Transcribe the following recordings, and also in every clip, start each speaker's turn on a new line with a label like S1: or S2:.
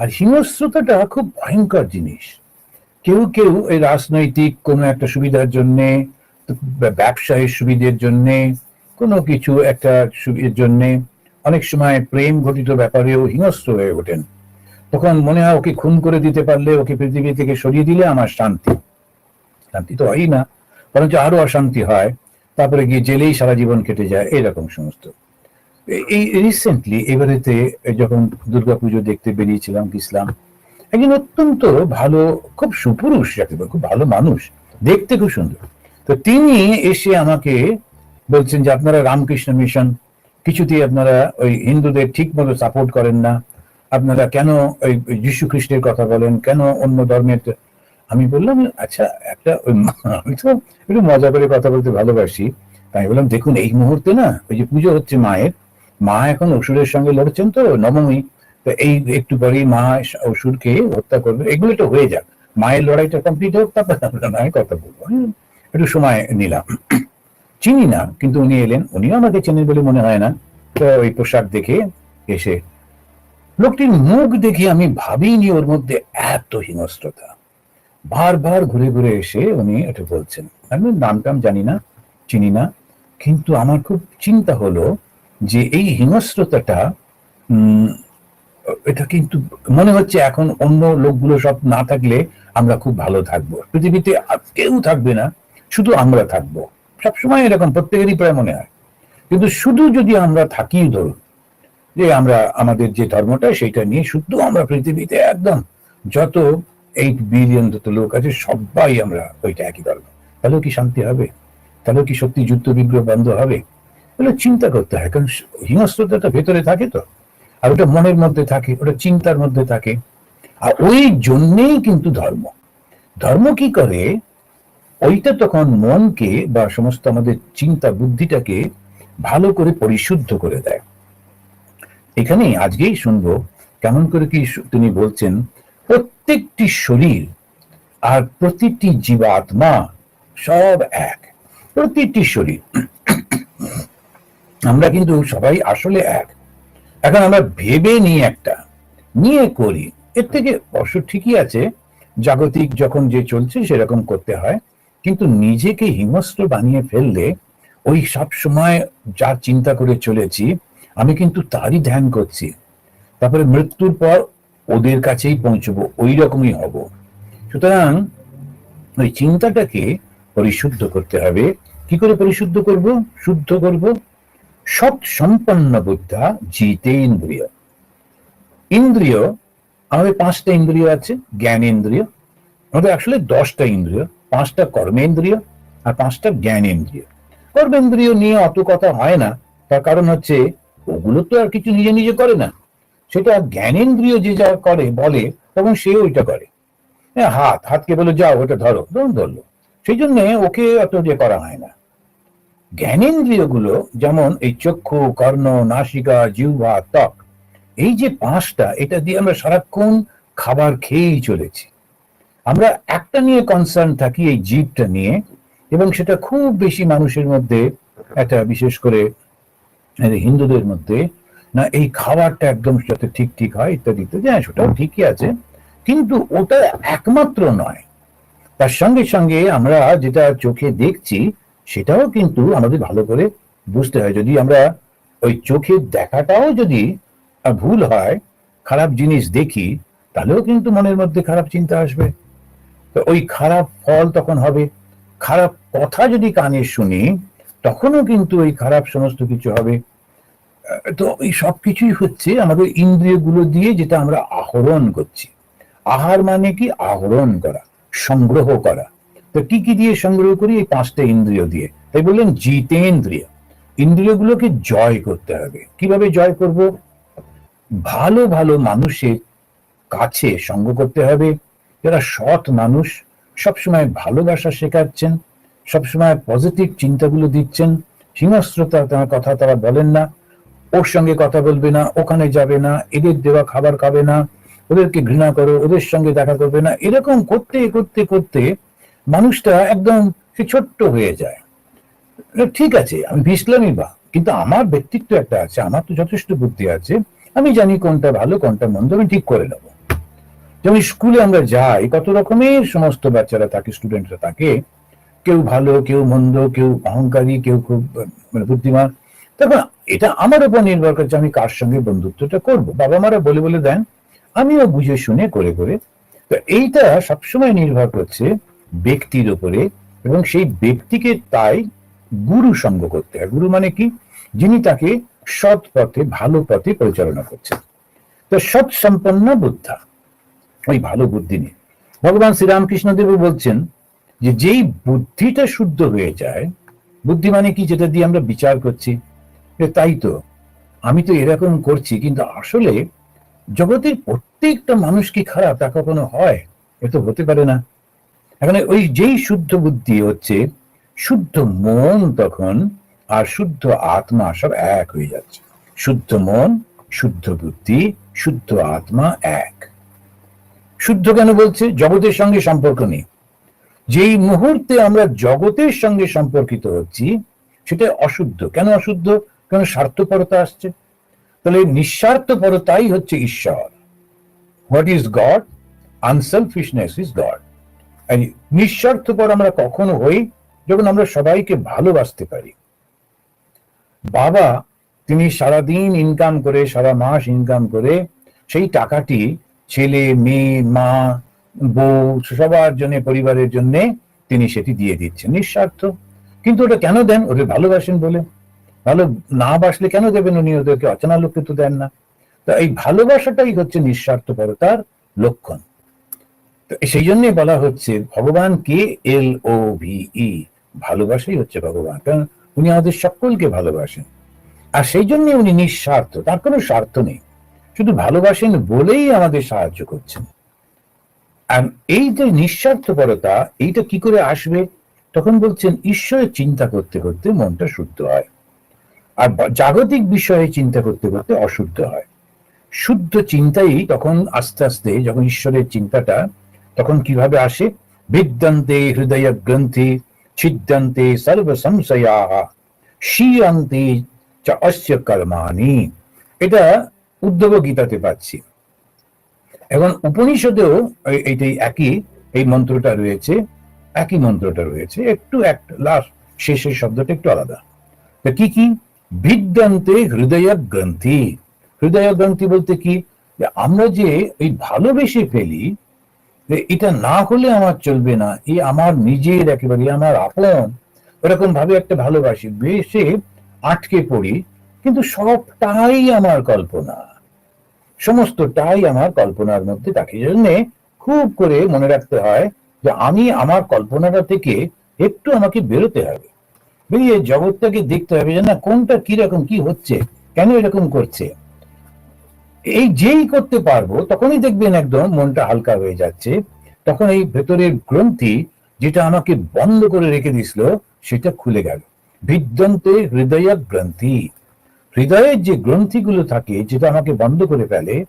S1: আর হিংস্রতাটা খুব ভয়ঙ্কর জিনিস। কেউ কেউ এই রাজনৈতিক কোনো একটা সুবিধার জন্যে ব্যবসায়ের সুবিধের জন্যে, কোনো কিছু একটা সুবিধার জন্যে অনেক সময় প্রেম ঘটিত ব্যাপারেও হিংস্র হয়ে ওঠেন। তখন মনে হয় ওকে খুন করে দিতে পারলে ওকে পৃথিবী থেকে সরিয়ে দিলে আমার শান্তি। শান্তি তো হয়ই না, বরঞ্চ আরও অশান্তি হয়, তারপরে গিয়ে জেলেই সারা জীবন কেটে যায়, এরকম সমস্ত। এই রিসেন্টলি এবারেতে যখন দুর্গাপুজো দেখতে বেরিয়েছিলাম ইসলাম একজন অত্যন্ত ভালো, খুব সুপুরুষ যাকে খুব ভালো মানুষ, দেখতে খুব সুন্দর। তো তিনি এসে আমাকে বলছেন যে, আপনারা রামকৃষ্ণ মিশন কিছুতেই আপনারা ওই হিন্দুদের ঠিক মতো সাপোর্ট করেন না। আপনারা কেন ওই যীশু খ্রিস্টের কথা বলেন? কেন অন্য ধর্মের আমি বললাম আচ্ছা একটা ওই আমি তো একটু মজা করে কথা বলতে ভালোবাসি। তাই বললাম, দেখুন, এই মুহূর্তে না, ওই যে পুজো হচ্ছে মায়ের মা এখন অসুরের সঙ্গে লড়ছেন তো, নবমী। তো এই একটু পরেই মা অসুরকে হত্যা করবে। এগুলো তো হয়ে যাক। মায়ের লড়াইটা কমপ্লিট হোক, তারপর আমরা নয় কথা বলব। একটু সময় নিলাম। চিনি না, কিন্তু উনি এলেন। উনিও আমাকে চেনেন বলে মনে হয় না। তো ওই পোশাক দেখে এসে লোকটির মুখ দেখে আমি ভাবিনি ওর মধ্যে এত হিংস্রতা। বারবার ঘুরে ঘুরে এসে উনি এটা বলছেন। আমি নাম টাম জানি না, চিনি না, কিন্তু আমার খুব চিন্তা হলো যে এই হিংস্রতাটা এটা কিন্তু মনে হচ্ছে এখন অন্য লোকগুলো সব না থাকলে আমরা খুব ভালো থাকব। পৃথিবীতে কেউ থাকবে না, শুধু আমরা থাকব। সবসময় এরকম, প্রত্যেকেরই প্রায় মনে হয়। কিন্তু শুধু যদি আমরা থাকি ধরুন, যে আমরা, আমাদের যে ধর্মটা সেটা নিয়ে শুধু আমরা পৃথিবীতে একদম যত এইট বিলিয়ন যত লোক আছে সবাই আমরা ওইটা একই ধর্ম। তাহলেও কি শান্তি হবে? তাহলেও কি সত্যি যুদ্ধ বিগ্রহ বন্ধ হবে? এগুলো চিন্তা করতে হয়, কারণ হিংস্রতাটা ভেতরে থাকে তো, আর ওটা মনের মধ্যে থাকে, ওটা চিন্তার মধ্যে থাকে। আর ওই জন্যেই কিন্তু ধর্ম। ধর্ম কি করে? ওইটা তখন মনকে বা সমস্ত আমাদের চিন্তা বুদ্ধিটাকে ভালো করে পরিশুদ্ধ করে দেয়। এখানে আজকেই শুনব, কেমন করে কি তিনি বলছেন, প্রত্যেকটি শরীর আর প্রতিটি জীবাত্মা সব এক। প্রতিটি শরীর। আমরা কিন্তু সবাই আসলে এক। এখন আমরা ভেবে নিই একটা, নিয়ে করি। এর থেকে অবশ্য ঠিকই আছে, জাগতিক যখন যে চলছে সেরকম করতে হয়, কিন্তু নিজেকে হিংস্র বানিয়ে ফেললে, ওই সব সময় যা চিন্তা করে চলেছি, আমি কিন্তু তারই ধ্যান করছি। তারপরে মৃত্যুর পর ওদের কাছেই পৌঁছবো, ওই রকমই হব। সুতরাং ওই চিন্তাটাকে পরিশুদ্ধ করতে হবে। কি করে পরিশুদ্ধ করব? শুদ্ধ করব? সৎ সম্পন্ন বুদ্ধা জিতেন্দ্রিয় ইন্দ্রিয়। ইন্দ্রিয়, আমাদের পাঁচটা ইন্দ্রিয় আছে, জ্ঞান ইন্দ্রিয়, আমাদের আসলে দশটা ইন্দ্রিয়, পাঁচটা কর্মেন্দ্রিয় আর পাঁচটা জ্ঞানেন্দ্রিয় কর্মেন্দ্রিয় নিয়ে অত কথা হয় না, তার কারণ হচ্ছে ওগুলো তো আর কিছু নিজে নিজে করে না। সেটা জ্ঞানেন্দ্রিয় যে যা করে, বলে, তখন সে ওইটা করে। হ্যাঁ হাত, হাতকে বলে, যাও, ওটা ধরো। তখন ধরলো। সেই জন্য ওকে অত যে করা হয় না। জ্ঞানেন্দ্রিয়গুলো, যেমন এই চক্ষু, কর্ণ, নাসিকা, জিহ্বা, ত্বক, এই যে পাঁচটা, এটা দিয়ে আমরা সারাক্ষণ খাবার খেয়েই চলেছি। আমরা একটা নিয়ে কনসার্ন থাকি এই জীবটা নিয়ে, এবং সেটা খুব বেশি মানুষের মধ্যে, একটা বিশেষ করে হিন্দুদের মধ্যে, না এই খাবারটা একদম যাতে ঠিক ঠিক হয় ইত্যাদি ইত্যাদি হ্যাঁ সেটাও ঠিকই আছে, কিন্তু ওটা একমাত্র নয়। তার সঙ্গে সঙ্গে আমরা যেটা চোখে দেখছি সেটাও কিন্তু আমাদের ভালো করে বুঝতে হয়। যদি আমরা ওই চোখে দেখাটাও যদি ভুল হয়, খারাপ জিনিস দেখি, তাহলেও কিন্তু মনের মধ্যে খারাপ চিন্তা আসবে। তো ওই খারাপ ফল তখন হবে। খারাপ কথা যদি কানে শুনি, তখনও কিন্তু ওই খারাপ সমস্ত কিছু হবে। তো এই সব কিছুই হচ্ছে আমাদের ইন্দ্রিয়গুলো দিয়ে যেটা আমরা আহরণ করছি। আহার মানে কি? আহরণ করা, সংগ্রহ করা। তো কি কি দিয়ে সংগ্রহ করি? এই পাঁচটা ইন্দ্রিয় দিয়ে। তাই বললেন জিতেন্দ্রিয় ইন্দ্রিয়গুলোকে জয় করতে হবে। কীভাবে জয় করব? ভালো ভালো মানুষের কাছে সঙ্গ করতে হবে। যারা সৎ মানুষ সবসময় ভালোবাসা শেখাচ্ছেন, সবসময় পজিটিভ চিন্তাগুলো দিচ্ছেন। হিংস্রতা তার কথা তারা বলেন না। ওর সঙ্গে কথা বলবে না, ওখানে যাবে না, এদের দেওয়া খাবার খাবে না, ওদেরকে ঘৃণা করো, ওদের সঙ্গে দেখা করবে না। এরকম করতে করতে করতে মানুষটা একদম সে ছোট্ট হয়ে যায়। ঠিক আছে, আমি ভিসলামই বা, কিন্তু আমার ব্যক্তিত্ব একটা আছে, আমার তো যথেষ্ট বুদ্ধি আছে, আমি জানি কোনটা ভালো, কোনটা মন্দ, আমি ঠিক করে নেব। যেমন স্কুলে আমরা যাই, কত রকমের সমস্ত বাচ্চারা থাকে স্টুডেন্টরা থাকে, কেউ ভালো, কেউ মন্দ, কেউ অহংকারী, কেউ খুব মানে বুদ্ধিমান। তখন এটা আমার উপর নির্ভর করছে আমি কার সঙ্গে বন্ধুত্বটা করব। বাবা মারা বলে বলে দেন, আমিও বুঝে শুনে করে করে, তো এইটা সবসময় নির্ভর করছে ব্যক্তির উপরে এবং সেই ব্যক্তিকে তাই গুরু সঙ্গ করতে হয়। গুরু মানে কি? যিনি তাকে সৎ পথে, ভালো পথে পরিচালনা করছেন। তো সৎ সম্পন্ন বুদ্ধা ওই ভালো বুদ্ধি নিয়ে। ভগবান শ্রীরামকৃষ্ণদেব বলছেন যে যেই বুদ্ধিটা শুদ্ধ হয়ে যায়, বুদ্ধি মানে কি যেটা দিয়ে আমরা বিচার করছি? তাই তো, আমি তো এরকম করছি, কিন্তু আসলে জগতের প্রত্যেকটা মানুষ কি খারাপ? তা কখনো হয়? এ তো হতে পারে না। এখানে ওই যেই শুদ্ধ বুদ্ধি হচ্ছে, শুদ্ধ মন তখন আর শুদ্ধ আত্মা সব এক হয়ে যাচ্ছে। শুদ্ধ মন, শুদ্ধ বুদ্ধি, শুদ্ধ আত্মা এক। শুদ্ধ কেন বলছে? জগতের সঙ্গে সম্পর্ক নেই। যেই মুহূর্তে আমরা জগতের সঙ্গে সম্পর্কিত হচ্ছি, সেটা অশুদ্ধ। কেন অশুদ্ধ? কেন স্বার্থপরতা আসছে? তাহলে নিঃস্বার্থপরতাই হচ্ছে ঈশ্বর। What is God unselfishness is God নিঃস্বার্থপর আমরা কখনো হই যখন আমরা সবাইকে ভালোবাসতে পারি। বাবা, তিনি সারাদিন ইনকাম করে, সারা মাস ইনকাম করে, সেই টাকাটি ছেলে, মেয়ে, মা, বউ, সবার জন্য, পরিবারের জন্য তিনি সেটি দিয়ে দিচ্ছেন, নিঃস্বার্থ। কিন্তু ওটা কেন দেন? ওদের ভালোবাসেন বলে। ভালো না বাসলে কেন দেবেন উনি? ওদেরকে অচেনা লোককে তো দেন না। তো এই ভালোবাসাটাই হচ্ছে নিঃস্বার্থপরতার লক্ষণ। তো সেই জন্য বলা হচ্ছে, ভগবান কে এল ও ভি ই? ভালোবাসাই হচ্ছে ভগবান, কারণ উনি আমাদের সকলকে ভালোবাসেন। আর সেই জন্য উনি নিঃস্বার্থ, তার কোনো স্বার্থ নেই। শুধু ভালোবাসেন বলেই আমাদের সাহায্য করছেন। আর এই যে নিঃস্বার্থপরতা, এইটা কি করে আসবে? তখন বলছেন, ঈশ্বরের চিন্তা করতে করতে মনটা শুদ্ধ হয়। আর জাগতিক বিষয়ে চিন্তা করতে করতে অশুদ্ধ হয়। শুদ্ধ চিন্তাই তখন আস্তে আস্তে যখন ঈশ্বরের চিন্তাটা তখন কীভাবে আসে? বিদ্যান্তে হৃদয় গ্রন্থি ছিদ্যান্তে সর্ব সংশয়া শিয়ান্তে অস্য কর্মাণি। এটা উদ্ধব গীতাতে পাচ্ছি। এবং উপনিষদেও এইটাই একই, এই মন্ত্রটা রয়েছে, একই মন্ত্রটা রয়েছে, একটু এক লাস্ট শেষের শব্দটা একটু আলাদা। তা কি কি? বিদ্যান্তে হৃদয় গ্রন্থি হৃদয় গ্রন্থি বলতে কি? আমরা যে এই ভালোবেসে ফেলি এটা না হলে আমার চলবে না। এই আমার নিজের একেবারে আমার আপন ওরকম ভাবে একটা ভালোবাসি। বেশে আটকে পড়ি, কিন্তু সবটাই আমার কল্পনা। সমস্তটাই আমার কল্পনার মধ্যে থাকে। জন্য খুব করে মনে রাখতে হয় যে আমি আমার কল্পনাটা থেকে একটু আমাকে বেরোতে হবে। বেরিয়ে জগৎটাকে দেখতে হবে যে না কোনটা কীরকম, কি হচ্ছে, কেন এরকম করছে। এই যেই করতে পারব, তখনই দেখবেন একদম মনটা হালকা হয়ে যাচ্ছে। তখন এই ভেতরের গ্রন্থি যেটা আমাকে বন্ধ করে রেখে দিছিল সেটা খুলে গেল। বিদ্যন্তে হৃদয় গ্রন্থি। হৃদয়ের যে গ্রন্থিগুলো থাকে, যেটা আমাকে বন্ধ করে ফেলে,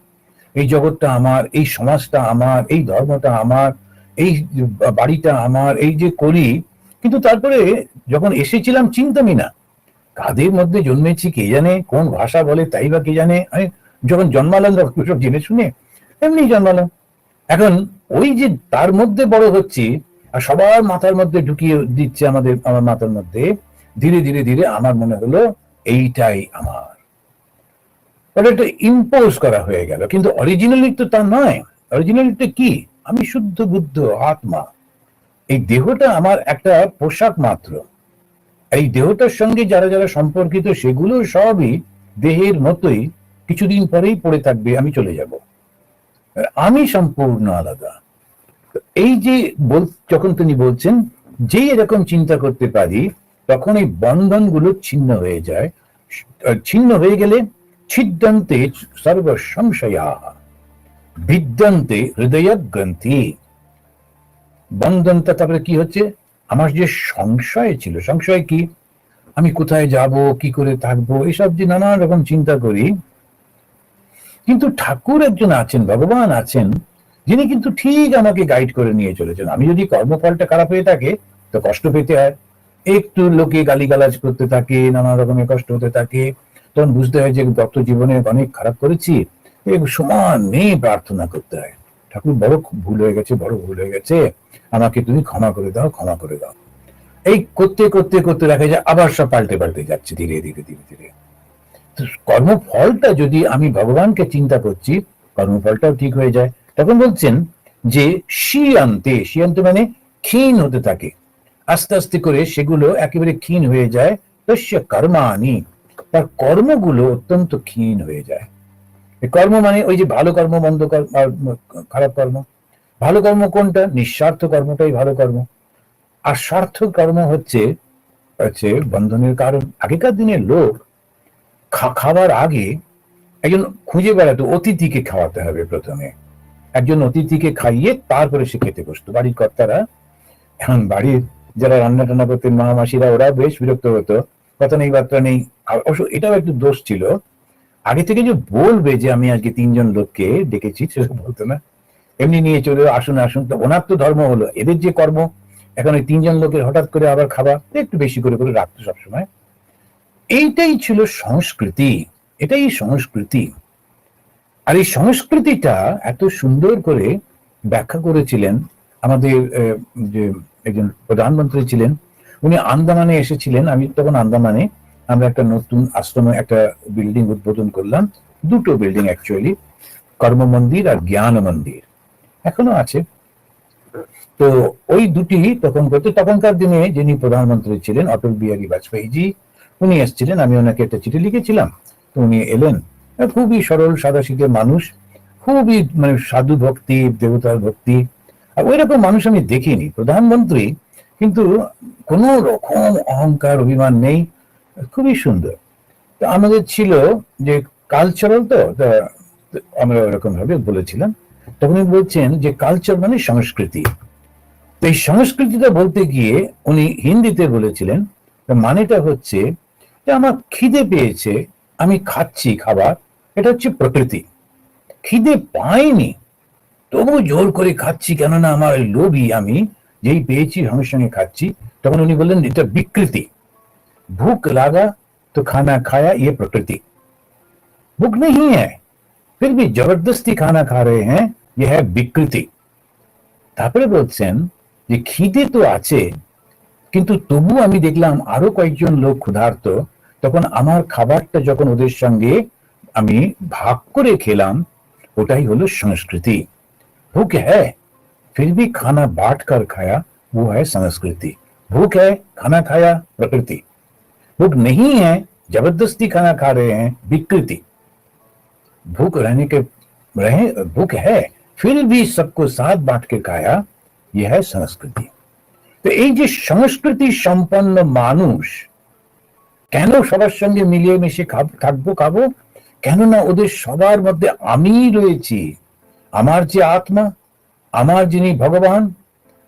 S1: এই জগৎটা আমার, এই সমাজটা আমার, এই ধর্মটা আমার, এই বাড়িটা আমার, এই যে করি, কিন্তু তারপরে যখন এসেছিলাম চিন্তামি না কাদের মধ্যে জন্মেছি কে জানে, কোন ভাষা বলে, তাই বা কে জানে আমি যখন জন্মালাম তখন সব জেনে শুনে এমনি জন্মালাম এখন ওই যে তার মধ্যে বড় হচ্ছি, আর সবার মাথার মধ্যে ঢুকিয়ে দিচ্ছে আমাদের, আমার মাথার মধ্যে, ধীরে ধীরে ধীরে আমার মনে হলো এইটাই আমার। একটা ইম্পোজ করা হয়ে গেল। কিন্তু অরিজিনালি তো তা নয়। অরিজিনালিটা কি? আমি শুদ্ধ বুদ্ধ আত্মা। এই দেহটা আমার একটা পোশাক মাত্র। এই দেহটার সঙ্গে যারা যারা সম্পর্কিত, সেগুলো সবই দেহের মতোই কিছুদিন পরেই পড়ে থাকবে, আমি চলে যাব। আমি সম্পূর্ণ আলাদা। এই যে যখন তিনি বলছেন, যেই এরকম চিন্তা করতে পারি, তখন এই বন্ধনগুলো ছিন্ন হয়ে যায়। ছিন্ন হয়ে গেলে ছিদ্দান্তে সর্ব সংশয়া বিদ্যান্তে হৃদয় গ্রন্থি বন্ধনটা তারপরে কি হচ্ছে? আমার যে সংশয় ছিল, সংশয় কি? আমি কোথায় যাব, কি করে থাকব, এসব যে নানা রকম চিন্তা করি কিন্তু ঠাকুর একজন আছেন, ভগবান আছেন, যিনি কিন্তু ঠিক আমাকে গাইড করে নিয়ে চলেছেন। আমি যদি কর্মফলটা খারাপ হয়ে থাকে, তো কষ্ট পেতে হয়। একটু লোকে গালিগালাজ করতে থাকে, নানা রকমের কষ্ট হতে থাকে। তখন বুঝতে হয় যে গত জীবনে অনেক খারাপ করেছি। সমান নেই প্রার্থনা করতে হয়। ঠাকুর বড় ভুল হয়ে গেছে, বড় ভুল হয়ে গেছে। আমাকে তুমি ক্ষমা করে দাও, ক্ষমা করে দাও। এই করতে করতে করতে দেখা যায় আবার সব পাল্টে পাল্টে যাচ্ছে ধীরে ধীরে ধীরে ধীরে। কর্মফলটা যদি আমি ভগবানকে চিন্তা করছি, কর্মফলটাও ঠিক হয়ে যায়। তখন বলছেন যে শিয়ান্তে শিয়ান্তে মানে ক্ষীণ হতে থাকে। আস্তে আস্তে করে সেগুলো একেবারে ক্ষীণ হয়ে যায়। তস্য কর্মানি তার কর্মগুলো অত্যন্ত ক্ষীণ হয়ে যায়। কর্ম মানে ওই যে ভালো কর্ম, মন্দ কর্ম খারাপ কর্ম। ভালো কর্ম কোনটা? নিঃস্বার্থ কর্মটাই ভালো কর্ম। আর স্বার্থ কর্ম হচ্ছে হচ্ছে বন্ধনের কারণ। আগেকার দিনের লোক খা- খাবার আগে একজন খুঁজে বেড়াতো অতিথিকে খাওয়াতে হবে প্রথমে। একজন অতিথিকে খাইয়ে তারপরে সে খেতে বসতো। বাড়ির কর্তারা, এখন বাড়ির যারা রান্না টান্না করতেন মা মাসিরা ওরা বেশ বিরক্ত হতো। কথা নেই, বার্তা নেই। অবশ্য এটাও একটু দোষ ছিল। আগে থেকে যে বলবে যে আমি আজকে তিনজন লোককে ডেকেছি, সেটা বলতো না। এমনি নিয়ে চলে আসুন আসুন। তো ওনার তো ধর্ম হলো। এদের যে কর্ম, এখন ওই তিনজন লোকের হঠাৎ করে আবার খাবার, একটু বেশি করে করে রাখতো সবসময়। এইটাই ছিল সংস্কৃতি, এটাই সংস্কৃতি। আর এই সংস্কৃতিটা এত সুন্দর করে ব্যাখ্যা করেছিলেন আমাদের যে একজন প্রধানমন্ত্রী ছিলেন, উনি আন্দামানে এসেছিলেন। আমি তখন আন্দামানে আমরা একটা নতুন আশ্রমে একটা বিল্ডিং উদ্বোধন করলাম, দুটো বিল্ডিং অ্যাকচুয়ালি কর্ম মন্দির আর জ্ঞান মন্দির এখনও আছে। তো ওই দুটি তখন করতে তখনকার দিনে যিনি প্রধানমন্ত্রী ছিলেন, অটল বিহারী বাজপেয়ীজি উনি এসেছিলেন, আমি ওনাকে একটা চিঠি লিখেছিলাম। তো উনি এলেন। খুবই সরল সাদাশীতে মানুষ, খুবই মানে সাধু ভক্তি, দেবতার ভক্তি। আর ওই রকম মানুষ আমি দেখিনি, প্রধানমন্ত্রী, কিন্তু কোনো রকম অহংকার, অভিমান নেই। খুবই সুন্দর। তো আমাদের ছিল যে কালচারাল তো আমরা ওরকম ভাবে বলেছিলাম। তখন বলছেন যে কালচার মানে সংস্কৃতি। তো এই সংস্কৃতিটা বলতে গিয়ে উনি হিন্দিতে বলেছিলেন মানেটা হচ্ছে আমার খিদে পেয়েছে আমি খাচ্ছি খাবার এটা হচ্ছে প্রকৃতি খিদে পাইনি তবু জোর করে খাচ্ছি কেননা আমার ওই লোভী আমি যেই পেয়েছি সঙ্গে সঙ্গে খাচ্ছি তখন উনি বললেন এটা বিকৃতি भूख लगा तो खाना खाया ये प्रकृति भूख नहीं है फिर भी जबरदस्ती खाना खा रहे हैं ये है বিকৃতি তারপরে বলছেন যে খিদে তো আছে কিন্তু তবু আমি দেখলাম আরো কয়েকজন লোক ক্ষুধার্ত তখন আমার খাবারটা যখন ওদের সঙ্গে আমি ভাগ করে খেলাম ওটাই হলো সংস্কৃতি भूख है फिर भी खाना बांट कर खाया वो है संस्कृति भूख है खाना खाया प्रकृति भूख नहीं है जबरदस्ती खाना खा रहे हैं विकृति भूख रहने के रहे भूख है फिर भी सबको साथ बांट के खाया यह है সংস্কৃতি তো এই যে সংস্কৃতি সম্পন্ন মানুষ কেন সবার সঙ্গে মিলিয়ে মিশে থাকব, খাব? কেননা ওদের সবার মধ্যে আমি রয়েছি। আমার যে আত্মা, আমার যিনি ভগবান,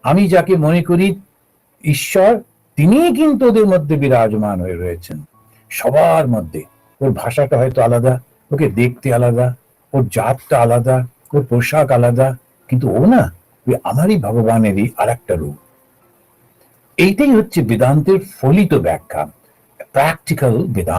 S1: আমি যাকে মনে করি ঈশ্বর তিনিই কিন্তু ওদের মধ্যে বিরাজমান হয়ে রয়েছেন। সবার মধ্যে। ওর ভাষাটা হয়তো আলাদা, ওকে দেখতে আলাদা, ওর জাতটা আলাদা, ওর পোশাক আলাদা, কিন্তু ও না ওই আমারই ভগবানেরই আর একটা রূপ। এইটাই হচ্ছে বেদান্তের ফলিত ব্যাখ্যা। practical with